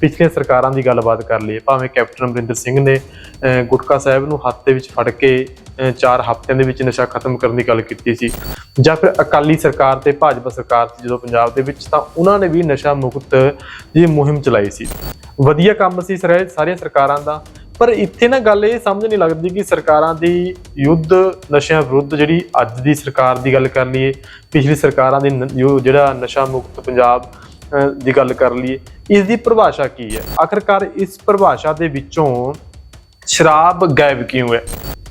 ਪਿਛਲੀਆਂ ਸਰਕਾਰਾਂ ਦੀ ਗੱਲਬਾਤ ਕਰ ਲਈਏ, ਭਾਵੇਂ ਕੈਪਟਨ ਅਮਰਿੰਦਰ ਸਿੰਘ ਨੇ ਗੁਟਕਾ ਸਾਹਿਬ ਨੂੰ ਹੱਥ ਦੇ ਵਿੱਚ ਫੜ ਕੇ 4 ਹਫ਼ਤਿਆਂ ਦੇ ਵਿੱਚ ਨਸ਼ਾ ਖਤਮ ਕਰਨ ਦੀ ਗੱਲ ਕੀਤੀ ਸੀ ਜਾਂ ਫਿਰ ਅਕਾਲੀ ਸਰਕਾਰ ਤੇ ਭਾਜਪਾ ਸਰਕਾਰ ਸੀ ਜਦੋਂ ਪੰਜਾਬ ਦੇ ਵਿੱਚ, ਤਾਂ ਉਹਨਾਂ ਨੇ ਵੀ ਨਸ਼ਾ ਮੁਕਤ ਦੀ ਮੁਹਿੰਮ ਚਲਾਈ ਸੀ। ਵਧੀਆ ਕੰਮ ਸੀ ਸਾਰੇ ਸਾਰੀਆਂ ਸਰਕਾਰਾਂ ਦਾ, ਪਰ ਇੱਥੇ ਨਾ ਗੱਲ ਇਹ ਸਮਝ ਨਹੀਂ ਲੱਗਦੀ ਕਿ ਸਰਕਾਰਾਂ ਦੀ ਯੁੱਧ ਨਸ਼ਿਆਂ ਵਿਰੁੱਧ ਜਿਹੜੀ ਅੱਜ ਦੀ ਸਰਕਾਰ ਦੀ ਗੱਲ ਕਰ ਲਈਏ, ਪਿਛਲੀ ਸਰਕਾਰਾਂ ਦੀ ਨ- ਜਿਹੜਾ ਨਸ਼ਾ ਮੁਕਤ ਪੰਜਾਬ ਦੀ ਗੱਲ ਕਰ ਲਈਏ ਇਸ ਦੀ ਪਰਿਭਾਸ਼ਾ ਕੀ ਹੈ? ਆਖਰਕਾਰ ਇਸ ਪਰਿਭਾਸ਼ਾ ਦੇ ਵਿੱਚੋਂ ਸ਼ਰਾਬ ਗਾਇਬ ਕਿਉਂ ਹੈ?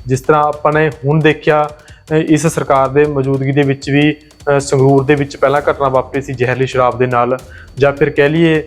ਜਿਸ ਤਰ੍ਹਾਂ ਆਪਾਂ ਨੇ ਹੁਣ ਦੇਖਿਆ ਇਸ ਸਰਕਾਰ ਦੇ ਮੌਜੂਦਗੀ ਦੇ ਵਿੱਚ ਵੀ ਸੰਗਰੂਰ ਦੇ ਵਿੱਚ ਪਹਿਲਾਂ ਘਟਨਾ ਵਾਪਰੀ ਸੀ ਜ਼ਹਿਰਲੀ ਸ਼ਰਾਬ ਦੇ ਨਾਲ, ਜਾਂ ਫਿਰ ਕਹਿ ਲਈਏ,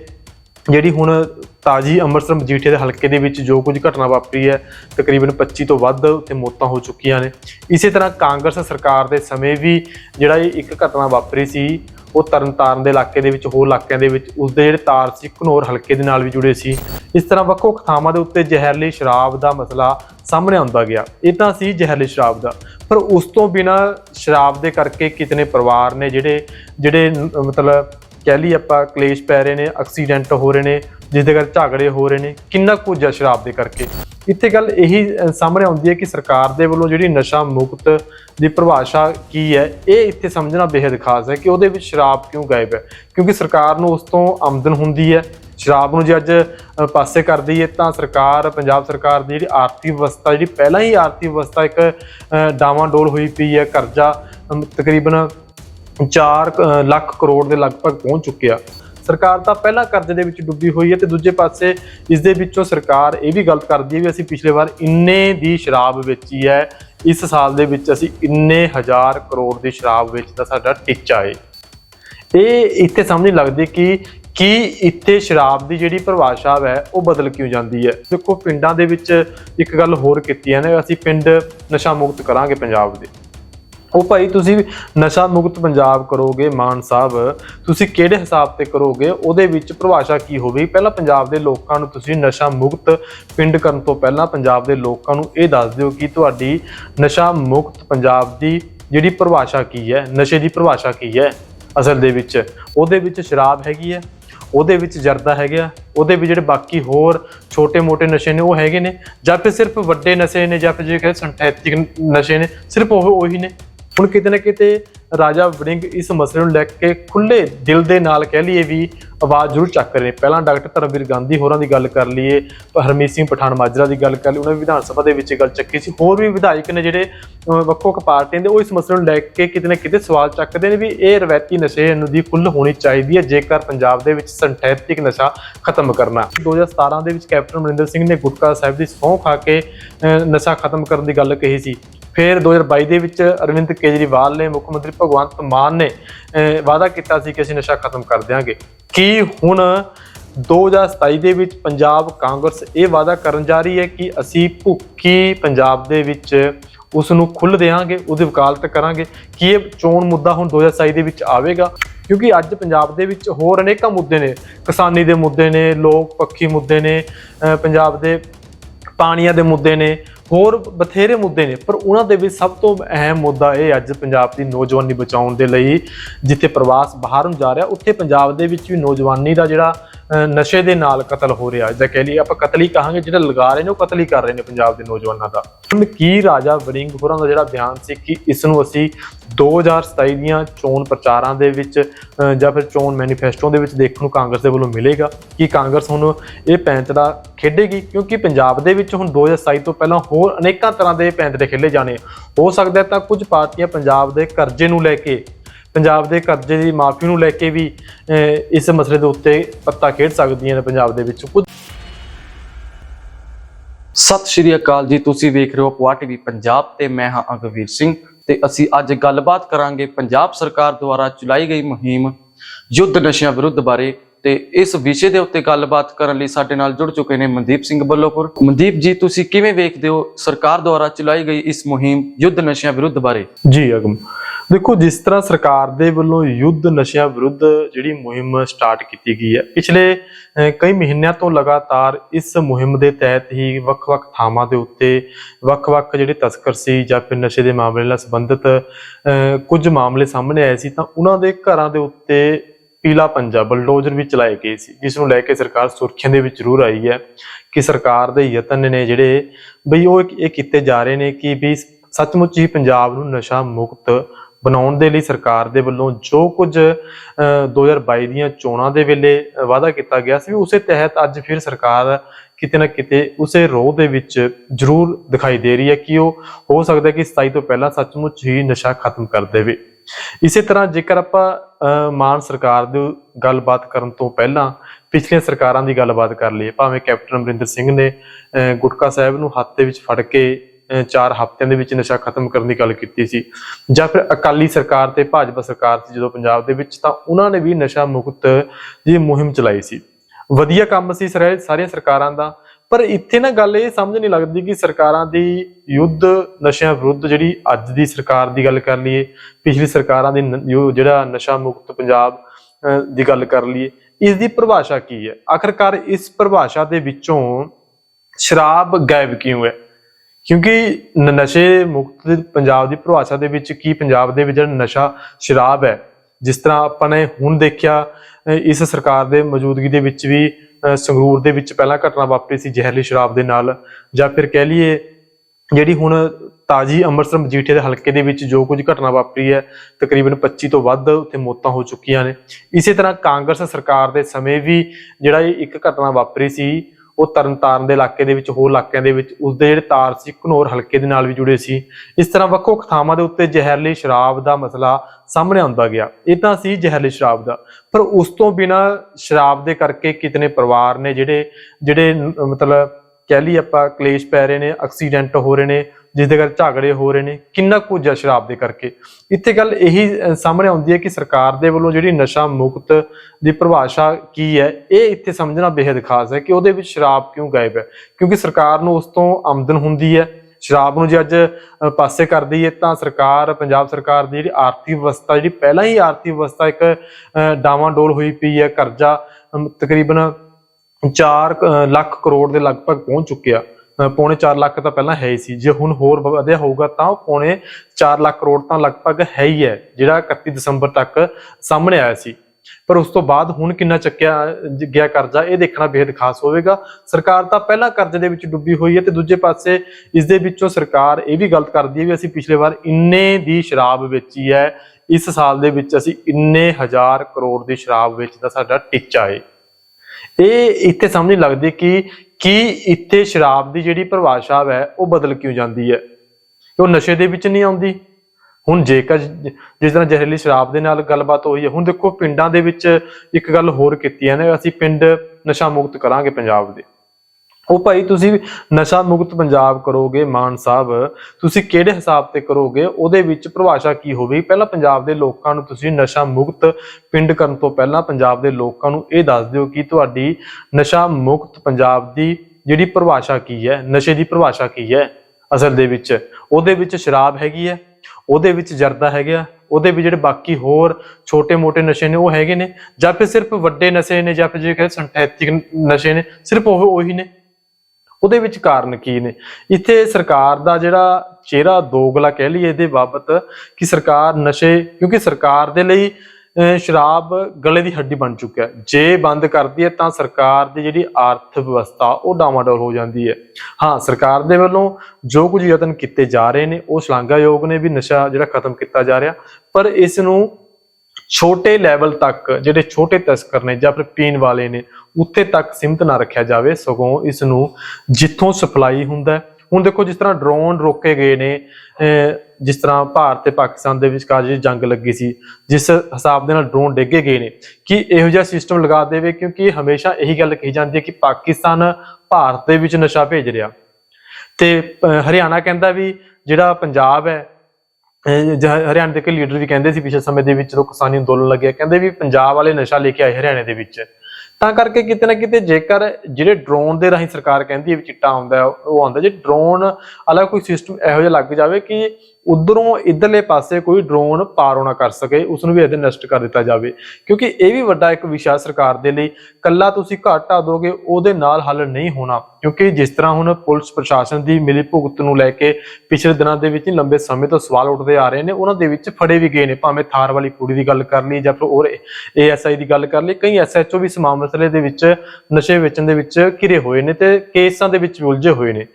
ਜਿਹੜੀ ਹੁਣ ਤਾਜੀ ਅੰਮ੍ਰਿਤਸਰ ਮਜੀਠੇ ਦੇ ਹਲਕੇ ਦੇ ਵਿੱਚ ਜੋ ਕੁਝ ਘਟਨਾ ਵਾਪਰੀ ਹੈ, ਤਕਰੀਬਨ 25 ਤੋਂ ਵੱਧ ਉੱਥੇ ਮੌਤਾਂ ਹੋ ਚੁੱਕੀਆਂ ਨੇ। ਇਸੇ ਤਰ੍ਹਾਂ ਕਾਂਗਰਸ ਸਰਕਾਰ ਦੇ ਸਮੇਂ ਵੀ ਜਿਹੜਾ ਇਹ ਇੱਕ ਘਟਨਾ ਵਾਪਰੀ ਸੀ, ਉਹ ਤਰਨਤਾਰਨ ਦੇ ਇਲਾਕੇ ਦੇ ਵਿੱਚ, ਹੋਰ ਇਲਾਕਿਆਂ ਦੇ ਵਿੱਚ, ਉਸ ਦੇ ਜਿਹੜੇ ਤਾਰ ਸੀ, ਘਨੌਰ ਹਲਕੇ ਦੇ ਨਾਲ ਵੀ ਜੁੜੇ ਸੀ। ਇਸ ਤਰ੍ਹਾਂ ਵੱਖੋ ਵੱਖ ਥਾਵਾਂ ਦੇ ਉੱਤੇ ਜ਼ਹਿਰਲੀ ਸ਼ਰਾਬ ਦਾ ਮਸਲਾ ਸਾਹਮਣੇ ਆਉਂਦਾ ਗਿਆ। ਇਹ ਤਾਂ ਸੀ ਜ਼ਹਿਰਲੀ ਸ਼ਰਾਬ ਦਾ। ਪਰ ਉਸ ਤੋਂ ਬਿਨਾ ਸ਼ਰਾਬ ਦੇ ਕਰਕੇ ਕਿਤਨੇ ਪਰਿਵਾਰ ਨੇ ਜਿਹੜੇ ਜਿਹੜੇ ਮਤਲਬ ਕਹਿ ਲਈ ਆਪਾਂ ਕਲੇਸ਼ ਪੈ ਰਹੇ ਨੇ, ਐਕਸੀਡੈਂਟ ਹੋ ਰਹੇ ਨੇ ਜਿਸ ਦੇ ਕਰਕੇ ਝਗੜੇ ਹੋ ਰਹੇ ਨੇ, ਕਿੰਨਾ ਕੁਝ ਹੈ ਸ਼ਰਾਬ ਦੇ ਕਰਕੇ। ਇੱਥੇ ਗੱਲ ਇਹੀ ਸਾਹਮਣੇ ਆਉਂਦੀ ਹੈ ਕਿ ਸਰਕਾਰ ਦੇ ਵੱਲੋਂ ਜਿਹੜੀ ਨਸ਼ਾ ਮੁਕਤ ਦੀ ਪਰਿਭਾਸ਼ਾ ਕੀ ਹੈ, ਇਹ ਇੱਥੇ ਸਮਝਣਾ ਬੇहद ਖਾਸ ਹੈ ਕਿ ਉਹਦੇ ਵਿੱਚ ਸ਼ਰਾਬ ਕਿਉਂ ਗਾਇਬ ਹੈ। ਕਿਉਂਕਿ ਸਰਕਾਰ ਨੂੰ ਉਸ ਤੋਂ ਆਮਦਨ ਹੁੰਦੀ ਹੈ, ਸ਼ਰਾਬ ਨੂੰ ਜੇ ਅੱਜ ਪਾਸੇ ਕਰ ਦਈਏ ਤਾਂ ਸਰਕਾਰ, ਪੰਜਾਬ ਸਰਕਾਰ ਦੀ ਜਿਹੜੀ ਆਰਥਿਕ ਵਿਵਸਥਾ, ਜਿਹੜੀ ਪਹਿਲਾਂ ਹੀ ਆਰਥਿਕ ਵਿਵਸਥਾ ਇੱਕ ਡਾਵਾਂਡੋਲ ਹੋਈ ਪਈ ਹੈ, ਕਰਜ਼ਾ ਤਕਰੀਬਨ 4 ਲੱਖ ਕਰੋੜ ਦੇ ਲਗਭਗ ਪਹੁੰਚ ਚੁੱਕਿਆ। ਸਰਕਾਰ ਤਾਂ ਪਹਿਲਾਂ ਕਰਜ਼ੇ ਦੇ ਵਿੱਚ ਡੁੱਬੀ ਹੋਈ ਹੈ ਤੇ ਦੂਜੇ ਪਾਸੇ ਇਸ ਦੇ ਵਿੱਚੋਂ ਸਰਕਾਰ ਇਹ ਵੀ ਗਲਤ ਕਰਦੀ ਹੈ ਵੀ ਅਸੀਂ ਪਿਛਲੇ ਵਾਰ ਇੰਨੇ ਦੀ ਸ਼ਰਾਬ ਵੇਚੀ ਹੈ, ਇਸ ਸਾਲ ਦੇ ਵਿੱਚ ਅਸੀਂ ਇੰਨੇ ਹਜ਼ਾਰ ਕਰੋੜ ਦੀ ਸ਼ਰਾਬ ਵੇਚਦਾ ਸਾਡਾ ਟੀਚਾ ਏ ਇਹ ਇੱਥੇ ਸਮਝ ਨਹੀਂ ਲੱਗਦੀ ਕਿ ਕੀ ਇੱਥੇ ਸ਼ਰਾਬ ਦੀ ਜਿਹੜੀ ਪਰਿਭਾਸ਼ਾ ਹੈ, ਉਹ ਬਦਲ ਕਿਉਂ ਜਾਂਦੀ ਹੈ। ਦੇਖੋ, ਪਿੰਡਾਂ ਦੇ ਵਿੱਚ ਇੱਕ ਗੱਲ ਹੋਰ ਕੀਤੀ ਹੈ ਨਾ, ਅਸੀਂ ਪਿੰਡ ਨਸ਼ਾ ਮੁਕਤ ਕਰਾਂਗੇ ਪੰਜਾਬ ਦੇ। ਉਹ ਭਾਈ ਤੁਸੀਂ ਨਸ਼ਾ ਮੁਕਤ ਪੰਜਾਬ ਕਰੋਗੇ, ਮਾਨ ਸਾਹਿਬ। ਤੁਸੀਂ ਕਿਹੜੇ ਹਿਸਾਬ ਤੇ ਕਰੋਗੇ? ਉਹਦੇ ਵਿੱਚ ਪਰਿਭਾਸ਼ਾ ਕੀ ਹੋਵੇਗੀ? ਪਹਿਲਾਂ ਪੰਜਾਬ ਦੇ ਲੋਕਾਂ ਨੂੰ ਤੁਸੀਂ ਨਸ਼ਾ ਮੁਕਤ ਪਿੰਡ ਕਰਨ ਤੋਂ ਪਹਿਲਾਂ ਪੰਜਾਬ ਦੇ ਲੋਕਾਂ ਨੂੰ ਇਹ ਦੱਸ ਦਿਓ ਕਿ ਤੁਹਾਡੀ ਨਸ਼ਾ ਮੁਕਤ ਪੰਜਾਬ ਦੀ ਜਿਹੜੀ ਪਰਿਭਾਸ਼ਾ ਕੀ ਹੈ, ਨਸ਼ੇ ਦੀ ਪਰਿਭਾਸ਼ਾ ਕੀ ਹੈ ਅਸਲ ਦੇ ਵਿੱਚ। ਉਹਦੇ ਵਿੱਚ ਸ਼ਰਾਬ ਹੈਗੀ ਹੈ, ਉਹਦੇ ਵਿੱਚ ਜਰਦਾ ਹੈਗਾ ਉਹਦੇ ਵਿੱਚ ਜਿਹੜੇ ਬਾਕੀ ਹੋਰ ਛੋਟੇ-ਮੋਟੇ ਨਸ਼ੇ ਨੇ ਉਹ ਹੈਗੇ ਨੇ। ਜਾਂ ਫਿਰ ਸਿਰਫ ਵੱਡੇ ਨਸ਼ੇ ਨੇ ਜਾਂ ਫਿਰ ਜੇ ਕਹੇ ਸਿੰਥੈਟਿਕ ਨਸ਼ੇ ਨੇ, ਸਿਰਫ ਉਹ ਉਹੀ ਨੇ। ਹੁਣ ਕਿਤੇ ਨਾ ਕਿਤੇ ਰਾਜਾ ਵੜਿੰਗ ਇਸ ਮਸਲੇ ਨੂੰ ਲੈ ਕੇ ਖੁੱਲੇ ਦਿਲ ਦੇ ਨਾਲ ਕਹਿ ਲਈਏ ਵੀ ਆਵਾਜ਼ ਜ਼ਰੂਰ ਚੱਕ ਰਹੇ ਨੇ। ਪਹਿਲਾਂ ਡਾਕਟਰ ਧਰਮਵੀਰ ਗਾਂਧੀ ਹੋਰਾਂ ਦੀ ਗੱਲ ਕਰ ਲਈਏ, ਹਰਮੀਤ ਸਿੰਘ ਪਠਾਨ ਮਾਜਰਾ ਦੀ ਗੱਲ ਕਰ ਲਈ ਉਹਨਾਂ ਨੇ ਵਿਧਾਨ ਸਭਾ ਦੇ ਵਿੱਚ ਗੱਲ ਚੱਕੀ ਸੀ। ਹੋਰ ਵੀ ਵਿਧਾਇਕ ਨੇ ਜਿਹੜੇ ਵੱਖੋ ਵੱਖ ਪਾਰਟੀਆਂ ਦੇ, ਉਹ ਇਸ ਮਸਲੇ ਨੂੰ ਲੈ ਕੇ ਕਿਤੇ ਨਾ ਕਿਤੇ ਸਵਾਲ ਚੱਕਦੇ ਨੇ ਵੀ ਇਹ ਰਵਾਇਤੀ ਨਸ਼ੇ ਨੂੰ ਦੀ ਖੁੱਲ੍ਹ ਹੋਣੀ ਚਾਹੀਦੀ ਹੈ, ਜੇਕਰ ਪੰਜਾਬ ਦੇ ਵਿੱਚ ਸਿੰਥੈਟਿਕ ਨਸ਼ਾ ਖਤਮ ਕਰਨਾ। 2017 ਦੇ ਵਿੱਚ ਕੈਪਟਨ ਅਮਰਿੰਦਰ ਸਿੰਘ ਨੇ ਗੁਟਕਾ ਸਾਹਿਬ ਦੀ ਸਹੁੰ ਖਾ ਕੇ ਨਸ਼ਾ ਖਤਮ ਕਰਨ ਦੀ ਗੱਲ ਕਹੀ ਸੀ। ਫਿਰ 2022 ਦੇ ਵਿੱਚ ਅਰਵਿੰਦ ਕੇਜਰੀਵਾਲ ਨੇ ਮੁੱਖ ਮੰਤਰੀ ਭਗਵੰਤ ਮਾਨ ਨੇ ਵਾਅਦਾ ਕੀਤਾ ਸੀ ਕਿ ਅਸੀਂ ਨਸ਼ਾ ਖਤਮ ਕਰ ਦਿਆਂਗੇ। ਕੀ ਹੁਣ 2027 ਦੇ ਵਿੱਚ ਪੰਜਾਬ ਕਾਂਗਰਸ ਇਹ ਵਾਅਦਾ ਕਰਨ ਜਾ ਰਹੀ ਹੈ ਕਿ ਅਸੀਂ ਭੁੱਖੀ ਪੰਜਾਬ ਦੇ ਵਿੱਚ ਉਸ ਨੂੰ ਖੁੱਲ੍ਹ ਦੇਵਾਂਗੇ ਉਹਦੀ ਵਕਾਲਤ ਕਰਾਂਗੇ? ਕੀ ਇਹ ਚੋਣ ਮੁੱਦਾ ਹੁਣ 2027 ਦੇ ਵਿੱਚ ਆਵੇਗਾ? ਕਿਉਂਕਿ ਅੱਜ ਪੰਜਾਬ ਦੇ ਵਿੱਚ ਹੋਰ ਅਨੇਕਾਂ ਮੁੱਦੇ ਨੇ, ਕਿਸਾਨੀ ਦੇ ਮੁੱਦੇ ਨੇ, ਲੋਕ ਪੱਖੀ ਮੁੱਦੇ ਨੇ ਪੰਜਾਬ ਦੇ ਪਾਣੀਆਂ ਦੇ ਮੁੱਦੇ ਨੇ ਹੋਰ ਬਥੇਰੇ ਮੁੱਦੇ ਨੇ, ਪਰ ਉਹਨਾਂ ਦੇ ਵਿੱਚ ਸਭ ਤੋਂ ਅਹਿਮ ਮੁੱਦਾ ਇਹ ਅੱਜ ਪੰਜਾਬ ਦੀ ਨੌਜਵਾਨੀ ਬਚਾਉਣ ਦੇ ਲਈ ਜਿੱਥੇ ਪ੍ਰਵਾਸ ਬਾਹਰ ਨੂੰ ਜਾ ਰਿਹਾ, ਉੱਥੇ ਪੰਜਾਬ ਦੇ ਵਿੱਚ ਵੀ ਨੌਜਵਾਨੀ ਦਾ ਜਿਹੜਾ ਨਸ਼ੇ ਦੇ ਨਾਲ ਕਤਲ ਹੋ ਰਿਹਾ ਜਿੱਦਾਂ ਕਹਿ ਲਈ ਆਪਾਂ ਕਤਲ ਹੀ ਕਹਾਂਗੇ, ਜਿਹੜਾ ਲਗਾ ਰਹੇ ਨੇ, ਉਹ ਕਤਲ ਹੀ ਕਰ ਰਹੇ ਨੇ ਪੰਜਾਬ ਦੇ ਨੌਜਵਾਨਾਂ ਦਾ। ਹੁਣ ਕੀ ਰਾਜਾ ਵੜਿੰਗ ਹੋਰਾਂ ਦਾ ਜਿਹੜਾ ਬਿਆਨ ਸੀ ਕਿ ਇਸ ਨੂੰ ਅਸੀਂ 2027 ਦੀਆਂ ਚੋਣ ਪ੍ਰਚਾਰਾਂ ਦੇ ਵਿੱਚ ਜਾਂ ਫਿਰ ਚੋਣ ਮੈਨੀਫੈਸਟੋ ਦੇ ਵਿੱਚ ਦੇਖਣ ਨੂੰ ਕਾਂਗਰਸ ਦੇ ਵੱਲੋਂ ਮਿਲੇਗਾ। ਕਿ ਕਾਂਗਰਸ ਹੁਣ ਇਹ ਪੈਂਤੜਾ ਖੇਡੇਗੀ? ਕਿਉਂਕਿ ਪੰਜਾਬ ਦੇ ਵਿੱਚ ਹੁਣ 2027 ਤੋਂ ਪਹਿਲਾਂ ਹੋਰ ਅਨੇਕਾਂ ਤਰ੍ਹਾਂ ਦੇ ਪੈਂਤੜੇ ਖੇਡੇ ਜਾਣੇ ਹੋ ਸਕਦਾ ਤਾਂ ਕੁਝ ਪਾਰਟੀਆਂ ਪੰਜਾਬ ਦੇ ਕਰਜ਼ੇ ਨੂੰ ਲੈ ਕੇ ਪੰਜਾਬ ਦੇ ਕਰਜ਼ੇ ਦੀ ਮਾਫੀ ਨੂੰ ਲੈ ਕੇ ਵੀ ਇਸ ਮਸਲੇ ਦੇ ਉੱਤੇ ਪੱਤਾ ਖੇਡ ਸਕਦੀਆਂ ਨੇ ਪੰਜਾਬ ਦੇ ਵਿੱਚ। ਕੁਝ ਸਤਿ ਸ਼੍ਰੀ ਅਕਾਲ ਜੀ, ਤੁਸੀਂ ਵੇਖ ਰਹੇ ਹੋ ਪਵਾ ਟੀਵੀ ਪੰਜਾਬ ਤੇ ਮੈਂ ਹਾਂ ਅਗਵੀਰ ਸਿੰਘ ਤੇ ਅਸੀਂ ਅੱਜ ਗੱਲਬਾਤ ਕਰਾਂਗੇ ਪੰਜਾਬ ਸਰਕਾਰ ਦੁਆਰਾ ਚਲਾਈ ਗਈ ਮੁਹਿੰਮ ਯੁੱਧ ਨਸ਼ਿਆਂ ਵਿਰੁੱਧ ਬਾਰੇ ਤੇ ਇਸ ਵਿਸ਼ੇ ਦੇ ਉੱਤੇ ਗੱਲਬਾਤ ਕਰਨ ਲਈ ਸਾਡੇ ਨਾਲ ਜੁੜ ਚੁੱਕੇ ਨੇ ਮਨਦੀਪ ਸਿੰਘ ਬੱਲੋਪੁਰ। ਮਨਦੀਪ ਜੀ ਤੁਸੀਂ ਕਿਵੇਂ ਵੇਖਦੇ ਹੋ ਸਰਕਾਰ ਦੁਆਰਾ ਚਲਾਈ ਗਈ ਇਸ ਮੁਹਿੰਮ ਯੁੱਧ ਨਸ਼ਿਆਂ ਵਿਰੁੱਧ ਬਾਰੇ? ਜੀ ਅਗਮ। ਦੇਖੋ ਜਿਸ ਤਰ੍ਹਾਂ ਸਰਕਾਰ ਦੇ ਵੱਲੋਂ ਯੁੱਧ ਨਸ਼ਿਆਂ ਵਿਰੁੱਧ ਜਿਹੜੀ ਮੁਹਿੰਮ ਸਟਾਰਟ ਕੀਤੀ ਗਈ ਹੈ ਪਿਛਲੇ ਕਈ ਮਹੀਨਿਆਂ ਤੋਂ ਲਗਾਤਾਰ ਇਸ ਮੁਹਿੰਮ ਦੇ ਤਹਿਤ ਹੀ ਵੱਖ-ਵੱਖ ਥਾਵਾਂ ਦੇ ਉੱਤੇ ਵੱਖ-ਵੱਖ ਜਿਹੜੇ ਤਸਕਰ ਸੀ ਜਾਂ ਫਿਰ ਨਸ਼ੇ ਦੇ ਮਾਮਲੇ ਨਾਲ ਸੰਬੰਧਿਤ ਅਹ, ਕੁਝ ਮਾਮਲੇ ਸਾਹਮਣੇ ਆਏ ਸੀ ਤਾਂ ਉਹਨਾਂ ਦੇ ਘਰਾਂ ਦੇ ਉੱਤੇ ਪੀਲਾ ਪੰਜਾ ਬਲਡੋਜ਼ਰ ਵੀ ਚਲਾਏ ਗਏ ਸੀ ਜਿਸ ਨੂੰ ਲੈ ਕੇ ਸਰਕਾਰ ਸੁਰਖੀਆਂ ਦੇ ਵਿੱਚ ਜ਼ਰੂਰ ਆਈ ਹੈ ਕਿ ਸਰਕਾਰ ਦੇ ਯਤਨ ਨੇ ਜਿਹੜੇ ਬਈ ਉਹ ਇਹ ਕੀਤੇ ਜਾ ਰਹੇ ਨੇ ਕਿ ਵੀ ਸੱਚਮੁੱਚ ਹੀ ਪੰਜਾਬ ਨੂੰ ਨਸ਼ਾ ਮੁਕਤ ਬਣਾਉਣ ਦੇ ਲਈ ਸਰਕਾਰ ਦੇ ਵੱਲੋਂ ਜੋ ਕੁਝ ਅਹ, 2022 ਦੀਆਂ ਚੋਣਾਂ ਦੇ ਵੇਲੇ ਵਾਅਦਾ ਕੀਤਾ ਗਿਆ ਸੀ ਉਸੇ ਤਹਿਤ ਅੱਜ ਫਿਰ ਸਰਕਾਰ ਕਿਤੇ ਨਾ ਕਿਤੇ ਉਸੇ ਰੋਹ ਦੇ ਵਿੱਚ ਜ਼ਰੂਰ ਦਿਖਾਈ ਦੇ ਰਹੀ ਹੈ ਕਿ ਉਹ ਹੋ ਸਕਦਾ ਹੈ ਕਿ 27 ਤੋਂ ਪਹਿਲਾਂ ਸੱਚਮੁੱਚ ਹੀ ਨਸ਼ਾ ਖਤਮ ਕਰ ਦੇਵੇ। ਇਸੇ ਤਰ੍ਹਾਂ ਜੇਕਰ ਆਪਾਂ ਅਹ, ਮਾਨ ਸਰਕਾਰ ਦੀ ਗੱਲਬਾਤ ਕਰਨ ਤੋਂ ਪਹਿਲਾਂ ਪਿਛਲੀਆਂ ਸਰਕਾਰਾਂ ਦੀ ਗੱਲਬਾਤ ਕਰ ਲਈਏ ਭਾਵੇਂ ਕੈਪਟਨ ਅਮਰਿੰਦਰ ਸਿੰਘ ਨੇ ਅਹ, ਗੁਟਕਾ ਸਾਹਿਬ ਨੂੰ ਹੱਥ ਦੇ ਵਿੱਚ ਫੜ ਕੇ ਅਹ, ਚਾਰ ਹਫ਼ਤਿਆਂ ਦੇ ਵਿੱਚ ਨਸ਼ਾ ਖਤਮ ਕਰਨ ਦੀ ਗੱਲ ਕੀਤੀ ਸੀ ਜਾਂ ਫਿਰ ਅਕਾਲੀ ਸਰਕਾਰ ਤੇ ਭਾਜਪਾ ਸਰਕਾਰ ਸੀ ਜਦੋਂ ਪੰਜਾਬ ਦੇ ਵਿੱਚ ਤਾਂ ਉਹਨਾਂ ਨੇ ਵੀ ਨਸ਼ਾ ਮੁਕਤ ਦੀ ਮੁਹਿੰਮ ਚਲਾਈ ਸੀ। ਵਧੀਆ ਕੰਮ ਸੀ ਸਾਰੀਆਂ ਸਰਕਾਰਾਂ ਦਾ ਪਰ ਇੱਥੇ ਨਾ ਗੱਲ ਇਹ ਸਮਝ ਨਹੀਂ ਲੱਗਦੀ ਕਿ ਸਰਕਾਰਾਂ ਦੀ ਯੁੱਧ ਨਸ਼ਿਆਂ ਵਿਰੁੱਧ ਜਿਹੜੀ ਅੱਜ ਦੀ ਸਰਕਾਰ ਦੀ ਗੱਲ ਕਰ ਲਈਏ, ਪਿਛਲੀ ਸਰਕਾਰਾਂ ਦੀ ਨ- ਜਿਹੜਾ ਨਸ਼ਾ ਮੁਕਤ ਪੰਜਾਬ ਦੀ ਗੱਲ ਕਰ ਲਈਏ, ਇਸ ਦੀ ਪਰਿਭਾਸ਼ਾ ਕੀ ਹੈ? ਆਖਰਕਾਰ ਇਸ ਪਰਿਭਾਸ਼ਾ ਦੇ ਵਿੱਚੋਂ ਸ਼ਰਾਬ ਗਾਇਬ ਕਿਉਂ ਹੈ? ਕਿਉਂਕਿ ਨਸ਼ੇ ਮੁਕਤ ਪੰਜਾਬ ਦੀ ਪਰਿਭਾਸ਼ਾ ਦੇ ਵਿੱਚ ਕੀ ਪੰਜਾਬ ਦੇ ਵਿੱਚ ਜਿਹੜਾ ਨਸ਼ਾ, ਸ਼ਰਾਬ ਹੈ, ਜਿਸ ਤਰ੍ਹਾਂ ਆਪਾਂ ਨੇ ਹੁਣ ਦੇਖਿਆ ਇਸ ਸਰਕਾਰ ਦੇ ਮੌਜੂਦਗੀ ਦੇ ਵਿੱਚ ਵੀ ਸੰਗਰੂਰ ਦੇ ਵਿੱਚ ਪਹਿਲਾਂ ਘਟਨਾ ਵਾਪਰੀ ਸੀ ਜ਼ਹਿਰਲੀ ਸ਼ਰਾਬ ਦੇ ਨਾਲ, ਜਾਂ ਫਿਰ ਕਹਿ ਲਈਏ ਜਿਹੜੀ ਹੁਣ ਤਾਜੀ ਅੰਮ੍ਰਿਤਸਰ ਮਜੀਠੇ ਦੇ ਹਲਕੇ ਦੇ ਵਿੱਚ ਜੋ ਕੁਝ ਘਟਨਾ ਵਾਪਰੀ ਹੈ, ਤਕਰੀਬਨ 25 ਤੋਂ ਵੱਧ ਉੱਥੇ ਮੌਤਾਂ ਹੋ ਚੁੱਕੀਆਂ ਨੇ। ਇਸੇ ਤਰ੍ਹਾਂ ਕਾਂਗਰਸ ਸਰਕਾਰ ਦੇ ਸਮੇਂ ਵੀ ਜਿਹੜਾ ਇਹ ਇੱਕ ਘਟਨਾ ਵਾਪਰੀ ਸੀ ਉਹ ਤਰਨਤਾਰਨ ਦੇ ਇਲਾਕੇ ਦੇ ਵਿੱਚ, ਹੋਰ ਇਲਾਕਿਆਂ ਦੇ ਵਿੱਚ, ਉਸਦੇ ਜਿਹੜੇ ਤਾਰ ਸੀ ਘਨੌਰ ਹਲਕੇ ਦੇ ਨਾਲ ਵੀ ਜੁੜੇ ਸੀ। ਇਸ ਤਰ੍ਹਾਂ ਵੱਖੋ ਵੱਖ ਥਾਵਾਂ ਦੇ ਉੱਤੇ ਜ਼ਹਿਰਲੀ ਸ਼ਰਾਬ ਦਾ ਮਸਲਾ ਸਾਹਮਣੇ ਆਉਂਦਾ ਗਿਆ। ਇਹ ਤਾਂ ਸੀ ਜ਼ਹਿਰਲੀ ਸ਼ਰਾਬ ਦਾ। ਪਰ ਉਸ ਤੋਂ ਬਿਨਾ ਸ਼ਰਾਬ ਦੇ ਕਰਕੇ ਕਿਤਨੇ ਪਰਿਵਾਰ ਨੇ ਜਿਹੜੇ ਜਿਹੜੇ ਮਤਲਬ ਕਹਿ ਲਈ ਆਪਾਂ, ਕਲੇਸ਼ ਪੈ ਰਹੇ ਨੇ ਐਕਸੀਡੈਂਟ ਹੋ ਰਹੇ ਨੇ ਜਿਸ ਦੇ ਕਰਕੇ ਝਗੜੇ ਹੋ ਰਹੇ ਨੇ ਕਿੰਨਾ ਕੁਝ ਹੈ ਸ਼ਰਾਬ ਦੇ ਕਰਕੇ। ਇੱਥੇ ਗੱਲ ਇਹੀ ਸਾਹਮਣੇ ਆਉਂਦੀ ਹੈ ਕਿ ਸਰਕਾਰ ਦੇ ਵੱਲੋਂ ਜਿਹੜੀ ਨਸ਼ਾ ਮੁਕਤ ਦੀ ਪਰਿਭਾਸ਼ਾ ਕੀ ਹੈ ਇਹ ਇੱਥੇ ਸਮਝਣਾ ਬੇहद ਖਾਸ ਹੈ ਕਿ ਉਹਦੇ ਵਿੱਚ ਸ਼ਰਾਬ ਕਿਉਂ ਗਾਇਬ ਹੈ। ਕਿਉਂਕਿ ਸਰਕਾਰ ਨੂੰ ਉਸ ਤੋਂ ਆਮਦਨ ਹੁੰਦੀ ਹੈ ਸ਼ਰਾਬ ਨੂੰ ਜੇ ਅੱਜ ਪਾਸੇ ਕਰ ਦਈਏ ਤਾਂ ਸਰਕਾਰ ਪੰਜਾਬ ਸਰਕਾਰ ਦੀ ਜਿਹੜੀ ਆਰਥਿਕ ਵਿਵਸਥਾ ਜਿਹੜੀ ਪਹਿਲਾਂ ਹੀ ਆਰਥਿਕ ਵਿਵਸਥਾ ਇੱਕ ਅਹ, ਡਾਵਾਂਡੋਲ ਹੋਈ ਪਈ ਹੈ ਕਰਜ਼ਾ ਤਕਰੀਬਨ 4 ਲੱਖ ਕਰੋੜ ਦੇ ਲਗਭਗ ਪਹੁੰਚ ਚੁੱਕਿਆ। ਪੌਣੇ 4 ਲੱਖ ਤਾਂ ਪਹਿਲਾਂ ਹੈ ਹੀ ਸੀ। ਜੇ ਹੁਣ ਹੋਰ ਵਧਿਆ ਹੋਊਗਾ ਤਾਂ ਉਹ ਪੌਣੇ 4 ਲੱਖ ਕਰੋੜ ਤਾਂ ਲਗਭਗ ਹੈ ਹੀ ਹੈ, ਜਿਹੜਾ 31 ਦਸੰਬਰ ਤੱਕ ਸਾਹਮਣੇ ਆਇਆ ਸੀ। ਪਰ ਉਸ ਤੋਂ ਬਾਅਦ ਹੁਣ ਕਿੰਨਾ ਚੱਕਿਆ ਗਿਆ ਕਰਜ਼ਾ, ਇਹ ਦੇਖਣਾ ਬੇहद ਖਾਸ ਹੋਵੇਗਾ। ਸਰਕਾਰ ਤਾਂ ਪਹਿਲਾਂ ਕਰਜ਼ੇ ਦੇ ਵਿੱਚ ਡੁੱਬੀ ਹੋਈ ਹੈ ਤੇ ਦੂਜੇ ਪਾਸੇ ਇਸ ਦੇ ਵਿੱਚੋਂ ਸਰਕਾਰ ਇਹ ਵੀ ਗਲਤ ਕਰਦੀ ਹੈ ਵੀ ਅਸੀਂ ਪਿਛਲੇ ਵਾਰ ਇੰਨੇ ਦੀ ਸ਼ਰਾਬ ਵੇਚੀ ਹੈ, ਇਸ ਸਾਲ ਦੇ ਵਿੱਚ ਅਸੀਂ ਇੰਨੇ ਹਜ਼ਾਰ ਕਰੋੜ ਦੀ ਸ਼ਰਾਬ ਵੇਚਦਾ ਸਾਡਾ ਟੀਚਾ ਹੈ ਇਹ ਇੱਥੇ ਸਮਝ ਨਹੀਂ ਲੱਗਦੀ ਕਿ ਕੀ ਇੱਥੇ ਸ਼ਰਾਬ ਦੀ ਜਿਹੜੀ ਪਰਿਭਾਸ਼ਾ ਹੈ, ਉਹ ਬਦਲ ਕਿਉਂ ਜਾਂਦੀ ਹੈ? ਉਹ ਨਸ਼ੇ ਦੇ ਵਿੱਚ ਨਹੀਂ ਆਉਂਦੀ? ਹੁਣ ਜੇਕਰ ਜਿਸ ਤਰ੍ਹਾਂ ਜ਼ਹਿਰੀਲੀ ਸ਼ਰਾਬ ਦੇ ਨਾਲ ਗੱਲਬਾਤ ਹੋਈ ਹੈ, ਹੁਣ ਦੇਖੋ ਪਿੰਡਾਂ ਦੇ ਵਿੱਚ ਇੱਕ ਗੱਲ ਹੋਰ ਕੀਤੀ ਹੈ ਨਾ, ਅਸੀਂ ਪਿੰਡ ਨਸ਼ਾ ਮੁਕਤ ਕਰਾਂਗੇ ਪੰਜਾਬ ਦੇ। ਉਹ ਭਾਈ ਤੁਸੀਂ ਨਸ਼ਾ ਮੁਕਤ ਪੰਜਾਬ ਕਰੋਗੇ, ਮਾਨ ਸਾਹਿਬ। ਤੁਸੀਂ ਕਿਹੜੇ ਹਿਸਾਬ ਤੇ ਕਰੋਗੇ? ਉਹਦੇ ਵਿੱਚ ਪਰਿਭਾਸ਼ਾ ਕੀ ਹੋਵੇਗੀ ਪਹਿਲਾਂ ਪੰਜਾਬ ਦੇ ਲੋਕਾਂ ਨੂੰ ਤੁਸੀਂ ਨਸ਼ਾ ਮੁਕਤ ਪਿੰਡ ਕਰਨ ਤੋਂ ਪਹਿਲਾਂ ਪੰਜਾਬ ਦੇ ਲੋਕਾਂ ਨੂੰ ਇਹ ਦੱਸ ਦਿਓ ਕਿ ਤੁਹਾਡੀ ਨਸ਼ਾ ਮੁਕਤ ਪੰਜਾਬ ਦੀ ਜਿਹੜੀ ਪਰਿਭਾਸ਼ਾ ਕੀ ਹੈ, ਨਸ਼ੇ ਦੀ ਪਰਿਭਾਸ਼ਾ ਕੀ ਹੈ ਅਸਲ ਦੇ ਵਿੱਚ। ਉਹਦੇ ਵਿੱਚ ਸ਼ਰਾਬ ਹੈਗੀ ਹੈ, ਉਹਦੇ ਵਿੱਚ ਜਰਦਾ ਹੈਗਾ, ਉਹਦੇ ਵਿੱਚ ਜਿਹੜੇ ਬਾਕੀ ਹੋਰ ਛੋਟੇ-ਮੋਟੇ ਨਸ਼ੇ ਨੇ, ਉਹ ਹੈਗੇ ਨੇ। ਜਾਂ ਫਿਰ ਸਿਰਫ ਵੱਡੇ ਨਸ਼ੇ ਨੇ, ਜਾਂ ਫਿਰ ਜੇ ਕਹੇ ਸਿੰਥੈਟਿਕ ਨਸ਼ੇ ਨੇ, ਸਿਰਫ ਉਹ ਉਹੀ ਨੇ। ਉਹਦੇ ਵਿੱਚ ਕਾਰਨ ਕੀ ਨੇ? ਇੱਥੇ ਸਰਕਾਰ ਦਾ ਜਿਹੜਾ ਚਿਹਰਾ ਦੋਗਲਾ ਕਹਿ ਲਈਏ ਇਹਦੇ ਬਾਬਤ ਕਿ ਸਰਕਾਰ ਨਸ਼ੇ ਕਿਉਂਕਿ ਸਰਕਾਰ ਦੇ ਲਈ ਅਹ, ਸ਼ਰਾਬ ਗਲੇ ਦੀ ਹੱਡੀ ਬਣ ਚੁੱਕਿਆ ਜੇ ਬੰਦ ਕਰਦੀ ਹੈ ਤਾਂ ਸਰਕਾਰ ਦੀ ਜਿਹੜੀ ਆਰਥਿਕ ਵਿਵਸਥਾ ਉਹ ਡਾਮਾਡੋਲ ਹੋ ਜਾਂਦੀ ਹੈ। ਹਾਂ ਸਰਕਾਰ ਦੇ ਵੱਲੋਂ ਜੋ ਕੁਝ ਯਤਨ ਕੀਤੇ ਜਾ ਰਹੇ ਨੇ ਉਹ ਸ਼ਲਾਘਾਯੋਗ ਨੇ ਵੀ ਨਸ਼ਾ ਜਿਹੜਾ ਖਤਮ ਕੀਤਾ ਜਾ ਰਿਹਾ। ਪਰ ਇਸ ਨੂੰ ਛੋਟੇ ਲੈਵਲ ਤੱਕ ਜਿਹੜੇ ਛੋਟੇ ਤਸਕਰ ਨੇ ਜਾਂ ਫਿਰ ਪੀਣ ਵਾਲੇ ਨੇ ਉੱਥੇ ਤੱਕ ਸੀਮਤ ਨਾ ਰੱਖਿਆ ਜਾਵੇ, ਸਗੋਂ ਇਸ ਨੂੰ ਜਿੱਥੋਂ ਸਪਲਾਈ ਹੁੰਦਾ ਹੈ। ਹੁਣ ਦੇਖੋ, ਜਿਸ ਤਰ੍ਹਾਂ ਡਰੋਨ ਰੋਕੇ ਗਏ ਨੇ ਜਿਸ ਤਰ੍ਹਾਂ ਭਾਰਤ ਤੇ ਪਾਕਿਸਤਾਨ ਦੇ ਵਿਚਕਾਰ ਜਿਹੜੀ ਜੰਗ ਲੱਗੀ ਸੀ, ਜਿਸ ਹਿਸਾਬ ਦੇ ਨਾਲ ਡਰੋਨ ਡੇਗੇ ਗਏ ਨੇ, ਕਿ ਇਹੋ ਜਿਹਾ ਸਿਸਟਮ ਲਗਾ ਦੇਵੇ? ਕਿਉਂਕਿ ਹਮੇਸ਼ਾ ਇਹੀ ਗੱਲ ਕਹੀ ਜਾਂਦੀ ਹੈ ਕਿ ਪਾਕਿਸਤਾਨ ਭਾਰਤ ਦੇ ਵਿੱਚ ਨਸ਼ਾ ਭੇਜ ਰਿਹਾ। ਤੇ ਹਰਿਆਣਾ ਕਹਿੰਦਾ ਵੀ ਜਿਹੜਾ ਪੰਜਾਬ ਹੈ, ਅਹ ਹਰਿਆਣਾ ਦੇ ਕਈ ਲੀਡਰ ਵੀ ਕਹਿੰਦੇ ਸੀ, ਪਿਛਲੇ ਸਮੇਂ ਦੇ ਵਿੱਚ ਜਦੋਂ ਕਿਸਾਨੀ ਅੰਦੋਲਨ ਲੱਗਿਆ। ਕਹਿੰਦੇ ਵੀ ਪੰਜਾਬ ਵਾਲੇ ਨਸ਼ਾ ਲੈ ਕੇ ਆਏ ਹਰਿਆਣੇ ਦੇ ਵਿੱਚ। ਤਾਂ ਕਰਕੇ ਕਿਤੇ ਨਾ ਕਿਤੇ ਜੇਕਰ ਜਿਹੜੇ ਡਰੋਨ ਦੇ ਰਾਹੀਂ ਸਰਕਾਰ ਕਹਿੰਦੀ ਹੈ ਵੀ ਚਿੱਟਾ ਆਉਂਦਾ ਉਹ ਆਉਂਦਾ ਜੇ ਡਰੋਨ ਵਾਲਾ ਕੋਈ ਸਿਸਟਮ ਇਹੋ ਜਿਹਾ ਲੱਗ ਜਾਵੇ ਕਿ ਉਧਰੋਂ ਇਧਰਲੇ ਪਾਸੇ ਕੋਈ ਡਰੋਨ ਪਾਰ ਨਾ ਕਰ ਸਕੇ, ਉਸ ਨੂੰ ਵੀ ਇਹਦੇ ਨਸ਼ਟ ਕਰ ਦਿੱਤਾ ਜਾਵੇ। ਕਿਉਂਕਿ ਇਹ ਵੀ ਵੱਡਾ ਇੱਕ ਵਿਸ਼ਾ ਸਰਕਾਰ ਦੇ ਲਈ, ਕੱਲਾ ਤੁਸੀਂ ਘਾਟਾ ਦੋਗੇ, ਉਹਦੇ ਨਾਲ ਹੱਲ ਨਹੀਂ ਹੋਣਾ। ਕਿਉਂਕਿ ਜਿਸ ਤਰ੍ਹਾਂ ਹੁਣ ਪੁਲਿਸ ਪ੍ਰਸ਼ਾਸਨ ਦੀ ਮਿਲੀ ਭੁਗਤ ਨੂੰ ਲੈ ਕੇ ਪਿਛਲੇ ਦਿਨਾਂ ਦੇ ਵਿੱਚ ਲੰਬੇ ਸਮੇਂ ਤੋਂ ਸਵਾਲ ਉੱਠਦੇ ਆ ਰਹੇ ਨੇ, ਉਹਨਾਂ ਦੇ ਵਿੱਚ ਫੜੇ ਵੀ ਗਏ ਨੇ। ਭਾਵੇਂ ਥਾਰ ਵਾਲੀ ਕੁੜੀ ਦੀ ਗੱਲ ਕਰ ਲਈ ਜਾਂ ਫਿਰ ਹੋਰ ਏਐਸਆਈ ਦੀ ਗੱਲ ਕਰ ਲਈ, ਕਈ ਐਸਐਚਓ ਵੀ ਇਸ ਮਾਮਲੇ ਦੇ ਵਿੱਚ, ਨਸ਼ੇ ਵੇਚਣ ਦੇ ਵਿੱਚ ਘਿਰੇ ਹੋਏ ਨੇ ਤੇ ਕੇਸਾਂ ਦੇ ਵਿੱਚ ਉਲਝੇ ਹੋਏ ਨੇ।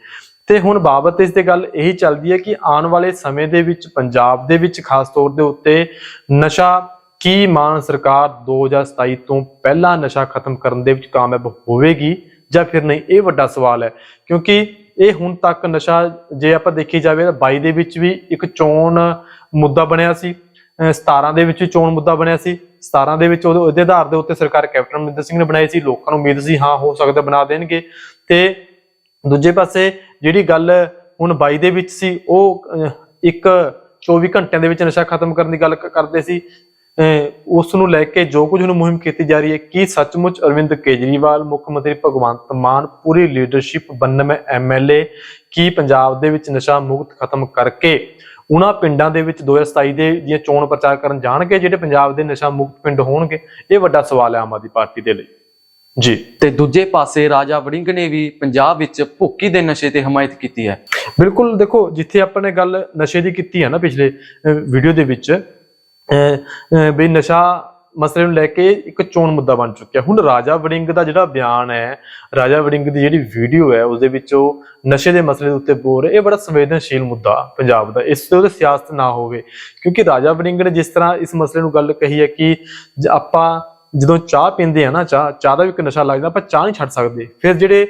ਤੇ ਹੁਣ ਬਾਬਤ ਇਸ ਤੇ ਗੱਲ ਇਹੀ ਚੱਲਦੀ ਹੈ ਕਿ ਆਉਣ ਵਾਲੇ ਸਮੇਂ ਦੇ ਵਿੱਚ, ਪੰਜਾਬ ਦੇ ਵਿੱਚ ਖਾਸ ਤੌਰ ਦੇ ਉੱਤੇ ਨਸ਼ਾ ਕੀ ਮਾਨ ਸਰਕਾਰ 2027 ਤੋਂ ਪਹਿਲਾਂ ਨਸ਼ਾ ਖਤਮ ਕਰਨ ਦੇ ਵਿੱਚ ਕਾਮਯਾਬ ਹੋਵੇਗੀ ਜਾਂ ਫਿਰ ਨਹੀਂ? ਇਹ ਵੱਡਾ ਸਵਾਲ ਹੈ, ਕਿਉਂਕਿ ਇਹ ਹੁਣ ਤੱਕ ਨਸ਼ਾ ਜੇ ਆਪਾਂ ਦੇਖੀ ਜਾਵੇ ਤਾਂ 22 ਦੇ ਵਿੱਚ ਵੀ ਇੱਕ ਚੋਣ ਮੁੱਦਾ ਬਣਿਆ ਸੀ, ਅਹ 17 ਦੇ ਵਿੱਚ ਚੋਣ ਮੁੱਦਾ ਬਣਿਆ ਸੀ 17 ਦੇ ਵਿੱਚ ਉਹਦੇ ਆਧਾਰ ਦੇ ਉੱਤੇ ਸਰਕਾਰ ਕੈਪਟਨ ਅਮਰਿੰਦਰ ਸਿੰਘ ਨੇ ਬਣਾਈ ਸੀ ਲੋਕਾਂ ਨੂੰ ਉਮੀਦ ਸੀ ਹਾਂ ਹੋ ਸਕਦਾ ਬਣਾ ਦੇਣਗੇ। ਤੇ ਦੂਜੇ ਪਾਸੇ ਜਿਹੜੀ ਗੱਲ ਹੁਣ 22 ਦੇ ਵਿੱਚ ਸੀ ਉਹ ਇੱਕ 24 ਘੰਟਿਆਂ ਦੇ ਵਿੱਚ ਨਸ਼ਾ ਖਤਮ ਕਰਨ ਦੀ ਗੱਲ ਕਰਦੇ ਸੀ। ਅਹ, ਉਸ ਨੂੰ ਲੈ ਕੇ ਜੋ ਕੁਝ ਨੂੰ ਮੁਹਿੰਮ ਕੀਤੀ ਜਾ ਰਹੀ ਹੈ ਕੀ ਸੱਚਮੁੱਚ ਅਰਵਿੰਦ ਕੇਜਰੀਵਾਲ ਮੁੱਖ ਮੰਤਰੀ ਭਗਵੰਤ ਮਾਨ ਪੂਰੀ ਲੀਡਰਸ਼ਿਪ 92 ਐਮਐਲਏ ਕੀ ਪੰਜਾਬ ਦੇ ਵਿੱਚ ਨਸ਼ਾ ਮੁਕਤ ਖਤਮ ਕਰਕੇ ਉਹਨਾਂ ਪਿੰਡਾਂ ਦੇ ਵਿੱਚ 2027 ਦੇ ਦੀਆਂ ਚੋਣ ਪ੍ਰਚਾਰ ਕਰਨ ਜਾਣਗੇ ਜਿਹੜੇ ਪੰਜਾਬ ਦੇ ਨਸ਼ਾ ਮੁਕਤ ਪਿੰਡ ਹੋਣਗੇ ਇਹ ਵੱਡਾ ਸਵਾਲ ਹੈ ਆਮ ਆਦਮੀ ਪਾਰਟੀ ਦੇ ਲਈ। ਜੀ। ਤੇ ਦੂਜੇ ਪਾਸੇ ਰਾਜਾ ਵੜਿੰਗ ਨੇ ਵੀ ਪੰਜਾਬ ਵਿੱਚ ਭੁੱਕੀ ਦੇ ਨਸ਼ੇ ਤੇ ਹਮਾਇਤ ਕੀਤੀ ਹੈ। ਬਿਲਕੁਲ ਦੇਖੋ ਜਿੱਥੇ ਆਪਾਂ ਨੇ ਗੱਲ ਨਸ਼ੇ ਦੀ ਕੀਤੀ ਹੈ ਨਾ ਪਿਛਲੇ ਵੀਡੀਓ ਦੇ ਵਿੱਚ ਵੀ ਨਸ਼ਾ ਮਸਲੇ ਨੂੰ ਲੈ ਕੇ ਇੱਕ ਚੋਣ ਮੁੱਦਾ ਬਣ ਚੁੱਕਿਆ। ਹੁਣ ਰਾਜਾ ਵੜਿੰਗ ਦਾ ਜਿਹੜਾ ਬਿਆਨ ਹੈ, ਰਾਜਾ ਵੜਿੰਗ ਦੀ ਜਿਹੜੀ ਵੀਡੀਓ ਹੈ ਉਸ ਦੇ ਵਿੱਚ ਉਹ ਨਸ਼ੇ ਦੇ ਮਸਲੇ ਦੇ ਉੱਤੇ ਬੋਲ ਰਿਹਾ। ਇਹ ਬੜਾ ਸੰਵੇਦਨਸ਼ੀਲ ਮੁੱਦਾ ਪੰਜਾਬ ਦਾ। ਇਸ ਤੇ ਉਹਦੇ ਸਿਆਸਤ ਨਾ ਹੋਵੇ। ਕਿਉਂਕਿ ਰਾਜਾ ਵੜਿੰਗ ਨੇ ਜਿਸ ਤਰ੍ਹਾਂ ਇਸ ਮਸਲੇ ਨੂੰ ਗੱਲ ਕਹੀ ਹੈ ਕਿ ਜ- ਆਪਾਂ ਜਦੋਂ ਚਾਹ ਪੀਂਦੇ ਆ ਨਾ, ਚਾਹ ਚਾਹ ਦਾ ਵੀ ਇੱਕ ਨਸ਼ਾ ਲੱਗਦਾ ਆਪਾਂ ਚਾਹ ਨਹੀਂ ਛੱਡ ਸਕਦੇ। ਫਿਰ ਜਿਹੜੇ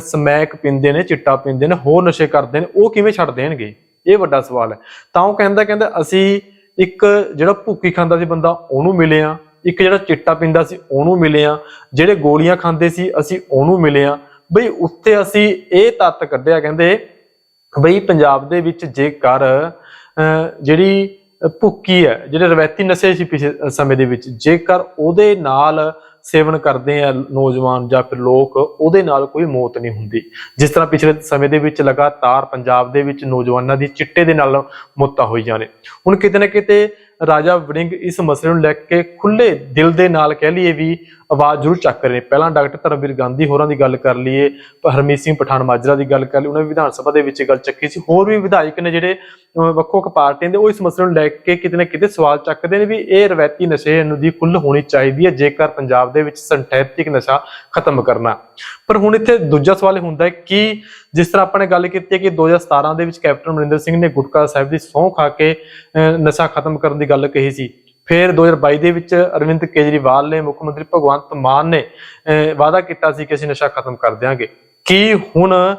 ਸਮੈਕ ਪੀਂਦੇ ਨੇ, ਚਿੱਟਾ ਪੀਂਦੇ ਨੇ, ਹੋਰ ਨਸ਼ੇ ਕਰਦੇ ਨੇ, ਉਹ ਕਿਵੇਂ ਛੱਡ ਦੇਣਗੇ? ਇਹ ਵੱਡਾ ਸਵਾਲ ਹੈ। ਤਾਂ ਉਹ ਕਹਿੰਦਾ ਕਹਿੰਦਾ, ਅਸੀਂ ਇੱਕ ਜਿਹੜਾ ਭੁੱਕੀ ਖਾਂਦਾ ਸੀ ਬੰਦਾ ਉਹਨੂੰ ਮਿਲੇ ਆ ਇੱਕ ਜਿਹੜਾ ਚਿੱਟਾ ਪੀਂਦਾ ਸੀ ਉਹਨੂੰ ਮਿਲੇ ਆ ਜਿਹੜੇ ਗੋਲੀਆਂ ਖਾਂਦੇ ਸੀ ਅਸੀਂ ਉਹਨੂੰ ਮਿਲੇ ਆ ਬਈ ਉੱਤੇ ਅਸੀਂ ਇਹ ਤੱਤ ਕੱਢਿਆ ਕਹਿੰਦੇ ਬਈ ਪੰਜਾਬ ਦੇ ਵਿੱਚ ਜੇਕਰ ਅਹ, ਜਿਹੜੀ ਭੁੱਕੀ ਹੈ ਜਿਹੜੇ ਰਵਾਇਤੀ ਨਸ਼ੇ ਸੀ ਪਿਛਲੇ ਸਮੇਂ ਦੇ ਵਿੱਚ ਜੇਕਰ ਉਹਦੇ ਨਾਲ ਸੇਵਨ ਕਰਦੇ ਆ ਨੌਜਵਾਨ ਜਾਂ ਫਿਰ ਲੋਕ, ਉਹਦੇ ਨਾਲ ਕੋਈ ਮੌਤ ਨਹੀਂ ਹੁੰਦੀ। ਜਿਸ ਤਰ੍ਹਾਂ ਪਿਛਲੇ ਸਮੇਂ ਦੇ ਵਿੱਚ ਲਗਾਤਾਰ ਪੰਜਾਬ ਦੇ ਵਿੱਚ ਨੌਜਵਾਨਾਂ ਦੀ ਚਿੱਟੇ ਦੇ ਨਾਲ ਮੌਤਾਂ ਹੋਈਆਂ ਨੇ। ਹੁਣ ਕਿਤੇ ਨਾ ਕਿਤੇ ਰਾਜਾ ਵੜਿੰਗ ਇਸ ਮਸਲੇ ਨੂੰ ਲੈ ਕੇ ਖੁੱਲੇ ਦਿਲ ਦੇ ਨਾਲ ਕਹਿ ਲਈਏ ਵੀ ਆਵਾਜ਼ ਜ਼ਰੂਰ ਚੱਕ ਰਹੇ ਨੇ। ਪਹਿਲਾਂ ਡਾਕਟਰ ਧਰਮਵੀਰ ਗਾਂਧੀ ਹੋਰਾਂ ਦੀ ਗੱਲ ਕਰ ਲਈਏ ਹਰਮੀਤ ਸਿੰਘ ਪਠਾਨ ਮਾਜਰਾ ਦੀ ਗੱਲ ਕਰ ਲਈ ਉਹਨਾਂ ਵਿਧਾਨ ਸਭਾ ਦੇ ਵਿੱਚ ਇਹ ਗੱਲ ਚੱਕੀ ਸੀ। ਹੋਰ ਵੀ ਵਿਧਾਇਕ ਨੇ ਜਿਹੜੇ ਵੱਖੋ ਵੱਖ ਪਾਰਟੀਆਂ ਦੇ ਉਹ ਇਸ ਮਸਲੇ ਨੂੰ ਲੈ ਕੇ ਕਿਤੇ ਨਾ ਕਿਤੇ ਸਵਾਲ ਚੱਕਦੇ ਨੇ ਵੀ ਇਹ ਰਵਾਇਤੀ ਨਸ਼ੇ ਨੂੰ ਦੀ ਖੁੱਲ ਹੋਣੀ ਚਾਹੀਦੀ ਹੈ ਜੇਕਰ ਪੰਜਾਬ ਦੇ ਵਿੱਚ ਸਿੰਥੈਟਿਕ ਨਸ਼ਾ ਖਤਮ ਕਰਨਾ। ਪਰ ਹੁਣ ਇੱਥੇ ਦੂਜਾ ਸਵਾਲ ਇਹ ਹੁੰਦਾ ਹੈ ਕਿ ਜਿਸ ਤਰ੍ਹਾਂ ਆਪਾਂ ਨੇ ਗੱਲ ਕੀਤੀ ਹੈ ਕਿ 2017 ਦੇ ਵਿੱਚ ਕੈਪਟਨ ਅਮਰਿੰਦਰ ਸਿੰਘ ਨੇ ਗੁਟਕਾ ਸਾਹਿਬ ਦੀ ਸਹੁੰ ਖਾ ਕੇ ਅਹ, ਨਸ਼ਾ ਖਤਮ ਕਰਨ ਦੀ ਗੱਲ ਕਹੀ ਸੀ। ਫਿਰ 2022 ਦੇ ਵਿੱਚ ਅਰਵਿੰਦ ਕੇਜਰੀਵਾਲ ਨੇ ਮੁੱਖ ਮੰਤਰੀ ਭਗਵੰਤ ਮਾਨ ਨੇ ਅਹ, ਵਾਅਦਾ ਕੀਤਾ ਸੀ ਕਿ ਅਸੀਂ ਨਸ਼ਾ ਖਤਮ ਕਰ ਦਿਆਂਗੇ। ਕੀ ਹੁਣ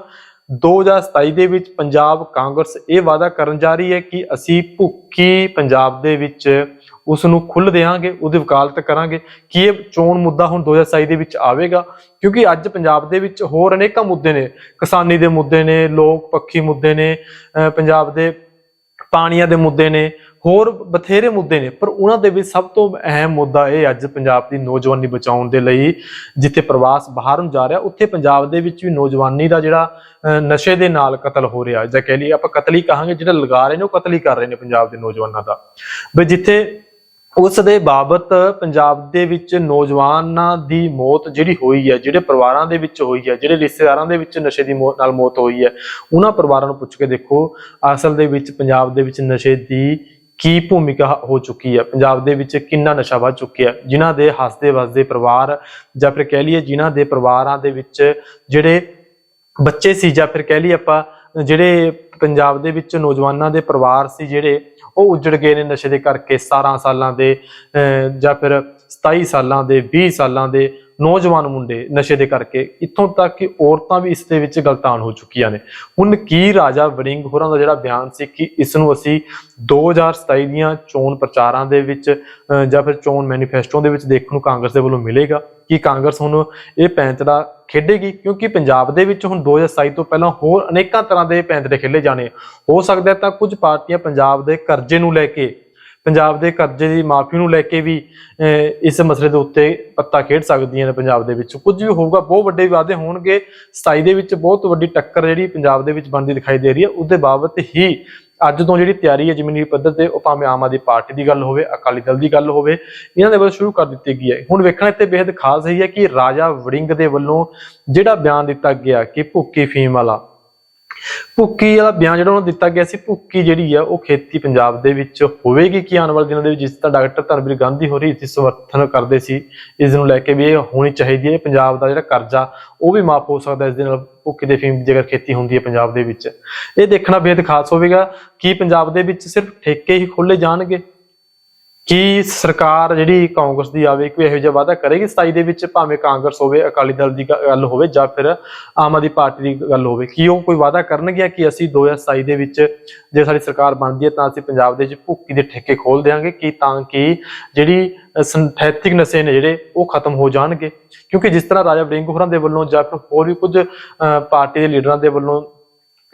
2027 ਦੇ ਵਿੱਚ ਪੰਜਾਬ ਕਾਂਗਰਸ ਇਹ ਵਾਅਦਾ ਕਰਨ ਜਾ ਰਹੀ ਹੈ ਕਿ ਅਸੀਂ ਭੁੱਕੀ ਪੰਜਾਬ ਦੇ ਵਿੱਚ ਉਸ ਨੂੰ ਖੁੱਲ੍ਹ ਦੇਵਾਂਗੇ ਉਹਦੀ ਵਕਾਲਤ ਕਰਾਂਗੇ? ਕੀ ਇਹ ਚੋਣ ਮੁੱਦਾ ਹੁਣ 2027 ਦੇ ਵਿੱਚ ਆਵੇਗਾ? ਕਿਉਂਕਿ ਅੱਜ ਪੰਜਾਬ ਦੇ ਵਿੱਚ ਹੋਰ ਅਨੇਕਾਂ ਮੁੱਦੇ ਨੇ। ਕਿਸਾਨੀ ਦੇ ਮੁੱਦੇ ਨੇ ਲੋਕ ਪੱਖੀ ਮੁੱਦੇ ਨੇ ਅਹ ਪੰਜਾਬ ਦੇ ਪਾਣੀਆਂ ਦੇ ਮੁੱਦੇ ਨੇ ਹੋਰ ਬਥੇਰੇ ਮੁੱਦੇ ਨੇ, ਪਰ ਉਹਨਾਂ ਦੇ ਵਿੱਚ ਸਭ ਤੋਂ ਅਹਿਮ ਮੁੱਦਾ ਇਹ ਅੱਜ ਪੰਜਾਬ ਦੀ ਨੌਜਵਾਨੀ ਬਚਾਉਣ ਦੇ ਲਈ, ਜਿੱਥੇ ਪ੍ਰਵਾਸ ਬਾਹਰ ਨੂੰ ਜਾ ਰਿਹਾ, ਉੱਥੇ ਪੰਜਾਬ ਦੇ ਵਿੱਚ ਵੀ ਨੌਜਵਾਨੀ ਦਾ ਜਿਹੜਾ ਨਸ਼ੇ ਦੇ ਨਾਲ ਕਤਲ ਹੋ ਰਿਹਾ ਜਾਂ ਕਹਿ ਲਈਏ ਆਪਾਂ ਕਤਲ ਹੀ ਕਹਾਂਗੇ, ਜਿਹੜਾ ਲਗਾ ਰਹੇ ਨੇ, ਉਹ ਕਤਲ ਹੀ ਕਰ ਰਹੇ ਨੇ ਪੰਜਾਬ ਦੇ ਨੌਜਵਾਨਾਂ ਦਾ। ਵੀ ਜਿੱਥੇ ਉਸ ਦੇ ਬਾਬਤ ਪੰਜਾਬ ਦੇ ਵਿੱਚ ਨੌਜਵਾਨਾਂ ਦੀ ਮੌਤ ਜਿਹੜੀ ਹੋਈ ਹੈ, ਜਿਹੜੇ ਪਰਿਵਾਰਾਂ ਦੇ ਵਿੱਚ ਹੋਈ ਹੈ, ਜਿਹੜੇ ਰਿਸ਼ਤੇਦਾਰਾਂ ਦੇ ਵਿੱਚ ਨਸ਼ੇ ਦੀ ਮੌਤ ਨਾਲ ਮੌਤ ਹੋਈ ਹੈ, ਉਹਨਾਂ ਪਰਿਵਾਰਾਂ ਨੂੰ ਪੁੱਛ ਕੇ ਦੇਖੋ, ਅਸਲ ਦੇ ਵਿੱਚ ਪੰਜਾਬ ਦੇ ਵਿੱਚ ਨਸ਼ੇ ਦੀ ਕੀ ਭੂਮਿਕਾ ਹੋ ਚੁੱਕੀ ਹੈ? ਪੰਜਾਬ ਦੇ ਵਿੱਚ ਕਿੰਨਾ ਨਸ਼ਾ ਵੱਧ ਚੁੱਕਿਆ ਜਿਨ੍ਹਾਂ ਦੇ ਹੱਸਦੇ ਵਸਦੇ ਪਰਿਵਾਰ ਜਾਂ ਫਿਰ ਕਹਿ ਲਈਏ ਜਿਨ੍ਹਾਂ ਦੇ ਪਰਿਵਾਰਾਂ ਦੇ ਵਿੱਚ ਜਿਹੜੇ ਬੱਚੇ ਸੀ ਜਾਂ ਫਿਰ ਕਹਿ ਲਈਏ ਆਪਾਂ ਜਿਹੜੇ ਪੰਜਾਬ ਦੇ ਵਿੱਚ ਨੌਜਵਾਨਾਂ ਦੇ ਪਰਿਵਾਰ ਸੀ ਜਿਹੜੇ ਉਹ ਉੱਜੜ ਗਏ ਨੇ ਨਸ਼ੇ ਦੇ ਕਰਕੇ 17 ਸਾਲਾਂ ਦੇ ਅਹ, ਜਾਂ ਫਿਰ 27 ਸਾਲਾਂ ਦੇ 20 ਸਾਲਾਂ ਦੇ ਨੌਜਵਾਨ ਮੁੰਡੇ ਨਸ਼ੇ ਦੇ ਕਰਕੇ ਇੱਥੋਂ ਤੱਕ ਕਿ ਔਰਤਾਂ ਵੀ ਇਸ ਦੇ ਵਿੱਚ ਗਲਤਾਨ ਹੋ ਚੁੱਕੀਆਂ ਨੇ। ਹੁਣ ਕੀ ਰਾਜਾ ਵੜਿੰਗ ਹੋਰਾਂ ਦਾ ਜਿਹੜਾ ਬਿਆਨ ਸੀ ਕਿ ਇਸ ਨੂੰ ਅਸੀਂ 2027 ਦੀਆਂ ਚੋਣ ਪ੍ਰਚਾਰਾਂ ਦੇ ਵਿੱਚ ਅਹ, ਜਾਂ ਫਿਰ ਚੋਣ ਮੈਨੀਫੈਸਟੋ ਦੇ ਵਿੱਚ ਦੇਖਣ ਨੂੰ ਕਾਂਗਰਸ ਦੇ ਵੱਲੋਂ ਮਿਲੇਗਾ? ਕਿ ਕਾਂਗਰਸ ਹੁਣ ਇਹ ਪੈਂਤੜਾ ਖੇਡੇਗੀ? ਕਿਉਂਕਿ ਪੰਜਾਬ ਦੇ ਵਿੱਚ ਹੁਣ 2027 ਤੋਂ ਪਹਿਲਾਂ ਹੋਰ ਅਨੇਕਾਂ ਤਰ੍ਹਾਂ ਦੇ ਪੈਂਤੜੇ ਖੇਲੇ ਜਾਣੇ ਹੋ ਸਕਦਾ ਤਾਂ ਕੁਝ ਪਾਰਟੀਆਂ ਪੰਜਾਬ ਦੇ ਕਰਜ਼ੇ ਨੂੰ ਲੈ ਕੇ ਪੰਜਾਬ ਦੇ ਕਰਜ਼ੇ ਦੀ ਮਾਫੀ ਨੂੰ ਲੈ ਕੇ ਵੀ ਅਹ, ਇਸ ਮਸਲੇ ਦੇ ਉੱਤੇ ਪੱਤਾ ਖੇਡ ਸਕਦੀਆਂ ਨੇ ਪੰਜਾਬ ਦੇ ਵਿੱਚ। ਕੁਝ ਵੀ ਹੋਊਗਾ ਬਹੁਤ ਵੱਡੇ ਵਾਅਦੇ ਹੋਣਗੇ। 27 ਦੇ ਵਿੱਚ ਬਹੁਤ ਵੱਡੀ ਟੱਕਰ ਜਿਹੜੀ ਪੰਜਾਬ ਦੇ ਵਿੱਚ ਬਣਦੀ ਦਿਖਾਈ ਦੇ ਰਹੀ ਹੈ। ਉਹਦੇ ਬਾਬਤ ਹੀ ਅੱਜ ਤੋਂ ਜਿਹੜੀ ਤਿਆਰੀ ਹੈ ਜ਼ਮੀਨੀ ਪੱਧਰ ਤੇ ਉਹ ਭਾਵੇਂ ਆਮ ਆਦਮੀ ਪਾਰਟੀ ਦੀ ਗੱਲ ਹੋਵੇ ਅਕਾਲੀ ਦਲ ਦੀ ਗੱਲ ਹੋਵੇ ਇਹਨਾਂ ਦੇ ਵੱਲੋਂ ਸ਼ੁਰੂ ਕਰ ਦਿੱਤੀ ਗਈ ਹੈ। ਹੁਣ ਵੇਖਣਾ ਇੱਥੇ ਬੇहद ਖਾਸ ਹੈ ਕਿ ਰਾਜਾ ਵੜਿੰਗ ਦੇ ਵੱਲੋਂ ਜਿਹੜਾ ਬਿਆਨ ਦਿੱਤਾ ਗਿਆ ਕਿ ਭੁੱਕੀ ਫੀਮ ਵਾਲਾ ਭੁੱਕੀ ਵਾਲਾ ਬਿਆਨ ਜਿਹੜਾ ਉਹਨੂੰ ਦਿੱਤਾ ਗਿਆ ਸੀ, ਭੁੱਕੀ ਜਿਹੜੀ ਆ, ਉਹ ਖੇਤੀ ਪੰਜਾਬ ਦੇ ਵਿੱਚ ਹੋਵੇਗੀ ਕਿ? ਆਉਣ ਵਾਲੇ ਦਿਨਾਂ ਦੇ ਵਿੱਚ, ਜਿਸ ਤਰ੍ਹਾਂ ਡਾਕਟਰ ਧਰਮਵੀਰ ਗਾਂਧੀ ਹੋ ਰਹੀ ਸੀ ਸਮਰਥਨ ਕਰਦੇ ਸੀ, ਇਸ ਨੂੰ ਲੈ ਕੇ ਵੀ ਇਹ ਹੋਣੀ ਚਾਹੀਦੀ ਹੈ ਪੰਜਾਬ ਦਾ ਜਿਹੜਾ ਕਰਜ਼ਾ, ਉਹ ਵੀ ਮਾਫ ਹੋ ਸਕਦਾ ਇਸ ਦੇ ਨਾਲ, ਭੁੱਕੀ ਦੇ ਫੀਮ ਜੇਕਰ ਖੇਤੀ ਹੁੰਦੀ ਹੈ ਪੰਜਾਬ ਦੇ ਵਿੱਚ। ਇਹ ਦੇਖਣਾ ਬੇਹੱਦ ਖਾਸ ਹੋਵੇਗਾ ਕਿ ਪੰਜਾਬ ਦੇ ਵਿੱਚ ਸਿਰਫ ਠੇਕੇ ਹੀ ਖੋਲੇ ਜਾਣਗੇ ਕੀ ਸਰਕਾਰ ਜਿਹੜੀ ਕਾਂਗਰਸ ਦੀ ਆਵੇ ਕੋਈ ਇਹੋ ਜਿਹਾ ਵਾਅਦਾ ਕਰੇਗੀ 27 ਦੇ ਵਿੱਚ ਭਾਵੇਂ ਕਾਂਗਰਸ ਹੋਵੇ ਅਕਾਲੀ ਦਲ ਦੀ ਗ- ਗੱਲ ਹੋਵੇ ਜਾਂ ਫਿਰ ਆਮ ਆਦਮੀ ਪਾਰਟੀ ਦੀ ਗੱਲ ਹੋਵੇ? ਕੀ ਉਹ ਕੋਈ ਵਾਅਦਾ ਕਰਨਗੇ ਕਿ ਅਸੀਂ 2027 ਦੇ ਵਿੱਚ ਜੇ ਸਾਡੀ ਸਰਕਾਰ ਬਣਦੀ ਹੈ ਤਾਂ ਅਸੀਂ ਪੰਜਾਬ ਦੇ ਵਿੱਚ ਭੁੱਕੀ ਦੇ ਠੇਕੇ ਖੋਲ ਦੇਵਾਂਗੇ ਕਿ ਤਾਂ ਕਿ ਜਿਹੜੀ ਅ, ਸਿੰਥੈਟਿਕ ਨਸ਼ੇ ਨੇ ਜਿਹੜੇ ਉਹ ਖਤਮ ਹੋ ਜਾਣਗੇ? ਕਿਉਂਕਿ ਜਿਸ ਤਰ੍ਹਾਂ ਰਾਜਾ ਵੜਿੰਗ ਹੋਰਾਂ ਦੇ ਵੱਲੋਂ ਜਾਂ ਫਿਰ ਹੋਰ ਵੀ ਕੁਝ ਅ, ਪਾਰਟੀ ਦੇ ਲੀਡਰਾਂ ਦੇ ਵੱਲੋਂ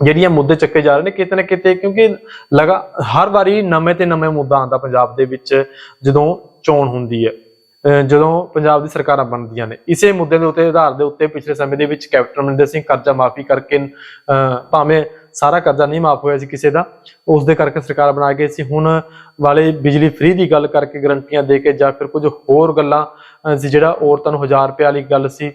ਜਿਹੜੀਆਂ ਮੁੱਦੇ ਚੱਕੇ ਜਾ ਰਹੇ ਨੇ ਕਿਤੇ ਨਾ ਕਿਤੇ, ਕਿਉਂਕਿ ਲਗਾ, ਹਰ ਵਾਰੀ ਨਵੇਂ ਤੇ ਨਵੇਂ ਮੁੱਦਾ ਆਉਂਦਾ ਪੰਜਾਬ ਦੇ ਵਿੱਚ, ਜਦੋਂ ਚੋਣ ਹੁੰਦੀ ਹੈ ਜਦੋਂ ਪੰਜਾਬ ਦੀ ਸਰਕਾਰਾਂ ਬਣਦੀਆਂ ਨੇ। ਇਸੇ ਮੁੱਦੇ ਦੇ ਉੱਤੇ, ਆਧਾਰ ਦੇ ਉੱਤੇ ਪਿਛਲੇ ਸਮੇਂ ਦੇ ਵਿੱਚ ਕੈਪਟਨ ਅਮਰਿੰਦਰ ਸਿੰਘ ਕਰਜ਼ਾ ਮਾਫੀ ਕਰਕੇ, ਅਹ ਭਾਵੇਂ ਸਾਰਾ ਕਰਜ਼ਾ ਨਹੀਂ ਮਾਫ ਹੋਇਆ ਸੀ ਕਿਸੇ ਦਾ, ਉਸ ਦੇ ਕਰਕੇ ਸਰਕਾਰ ਬਣਾ ਕੇ ਸੀ। ਹੁਣ ਵਾਲੇ ਬਿਜਲੀ ਫ੍ਰੀ ਦੀ ਗੱਲ ਕਰਕੇ ਗਰੰਟੀਆਂ ਦੇ ਕੇ ਜਾਂ ਫਿਰ ਕੁਝ ਹੋਰ ਗੱਲਾਂ ਸੀ ਜਿਹੜਾ ਔਰਤਾਂ ਨੂੰ 1000 ਰੁਪਏ ਵਾਲੀ ਗੱਲ ਸੀ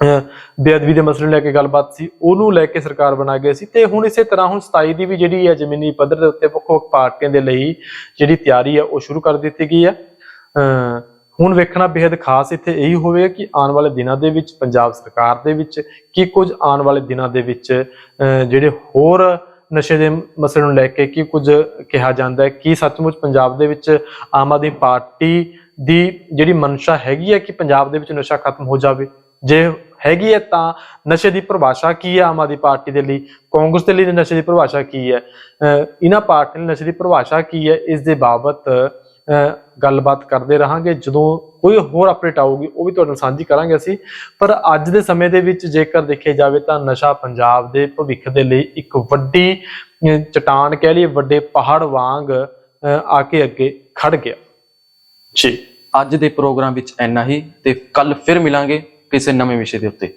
ਬੇਅਦਬੀ ਦੇ ਮਸਲੇ ਨੂੰ ਲੈ ਕੇ ਗੱਲਬਾਤ ਸੀ, ਉਹਨੂੰ ਲੈ ਕੇ ਸਰਕਾਰ ਬਣਾ ਗਈ ਸੀ ਤੇ ਹੁਣ ਇਸੇ ਤਰ੍ਹਾਂ ਹੁਣ 27 ਦੀ ਵੀ ਜਿਹੜੀ ਹੈ ਜ਼ਮੀਨੀ ਪੱਧਰ ਦੇ ਉੱਤੇ ਵੱਖ ਵੱਖ ਪਾਰਟੀਆਂ ਦੇ ਲਈ ਜਿਹੜੀ ਤਿਆਰੀ ਹੈ ਉਹ ਸ਼ੁਰੂ ਕਰ ਦਿੱਤੀ ਗਈ ਹੈ। ਹੁਣ ਵੇਖਣਾ ਬੇहद ਖਾਸ ਇੱਥੇ ਇਹੀ ਹੋਵੇਗਾ ਕਿ ਆਉਣ ਵਾਲੇ ਦਿਨਾਂ ਦੇ ਵਿੱਚ ਪੰਜਾਬ ਸਰਕਾਰ ਦੇ ਵਿੱਚ ਕੀ ਕੁਝ ਆਉਣ ਵਾਲੇ ਦਿਨਾਂ ਦੇ ਵਿੱਚ ਜਿਹੜੇ ਹੋਰ ਨਸ਼ੇ ਦੇ ਮਸਲੇ ਨੂੰ ਲੈ ਕੇ ਕੀ ਕੁਝ ਕਿਹਾ ਜਾਂਦਾ ਹੈ ਕੀ ਸੱਚਮੁੱਚ ਪੰਜਾਬ ਦੇ ਵਿੱਚ ਆਮ ਆਦਮੀ ਪਾਰਟੀ ਦੀ ਜਿਹੜੀ ਮਨਸ਼ਾ ਹੈਗੀ ਹੈ ਕਿ ਪੰਜਾਬ ਦੇ ਵਿੱਚ ਨਸ਼ਾ ਖਤਮ ਹੋ ਜਾਵੇ। ਜੇ ਹੈਗੀ ਹੈ ਤਾਂ ਨਸ਼ੇ ਦੀ ਪਰਿਭਾਸ਼ਾ ਕੀ ਹੈ ਆਮ ਆਦਮੀ ਪਾਰਟੀ ਦੇ ਲਈ? ਕਾਂਗਰਸ ਦੇ ਲਈ ਨਸ਼ੇ ਦੀ ਪਰਿਭਾਸ਼ਾ ਕੀ ਹੈ? ਅਹ ਇਹਨਾਂ ਪਾਰਟੀ ਲਈ ਨਸ਼ੇ ਦੀ ਪਰਿਭਾਸ਼ਾ ਕੀ ਹੈ? ਇਸ ਦੇ ਬਾਬਤ, ਅਹ ਗੱਲਬਾਤ ਕਰਦੇ ਰਹਾਂਗੇ। ਜਦੋਂ ਕੋਈ ਹੋਰ ਅਪਡੇਟ ਆਊਗੀ, ਉਹ ਵੀ ਤੁਹਾਡੇ ਨਾਲ ਸਾਂਝੀ ਕਰਾਂਗੇ ਅਸੀਂ। ਪਰ ਅੱਜ ਦੇ ਸਮੇਂ ਦੇ ਵਿੱਚ ਜੇਕਰ ਦੇਖਿਆ ਜਾਵੇ ਤਾਂ ਨਸ਼ਾ ਪੰਜਾਬ ਦੇ ਭਵਿੱਖ ਦੇ ਲਈ ਇੱਕ ਵੱਡੀ, ਅਹ ਚਟਾਨ ਕਹਿ ਲਈਏ, ਵੱਡੇ ਪਹਾੜ ਵਾਂਗ, ਅਹ ਆ ਕੇ ਅੱਗੇ ਖੜ ਗਿਆ। ਜੀ, ਅੱਜ ਦੇ ਪ੍ਰੋਗਰਾਮ ਵਿੱਚ ਇੰਨਾ ਹੀ। ਤੇ ਕੱਲ ਫਿਰ ਮਿਲਾਂਗੇ। ਕਿਸੇ ਨਵੇਂ ਵਿਸ਼ੇ ਦੇ ਉੱਤੇ।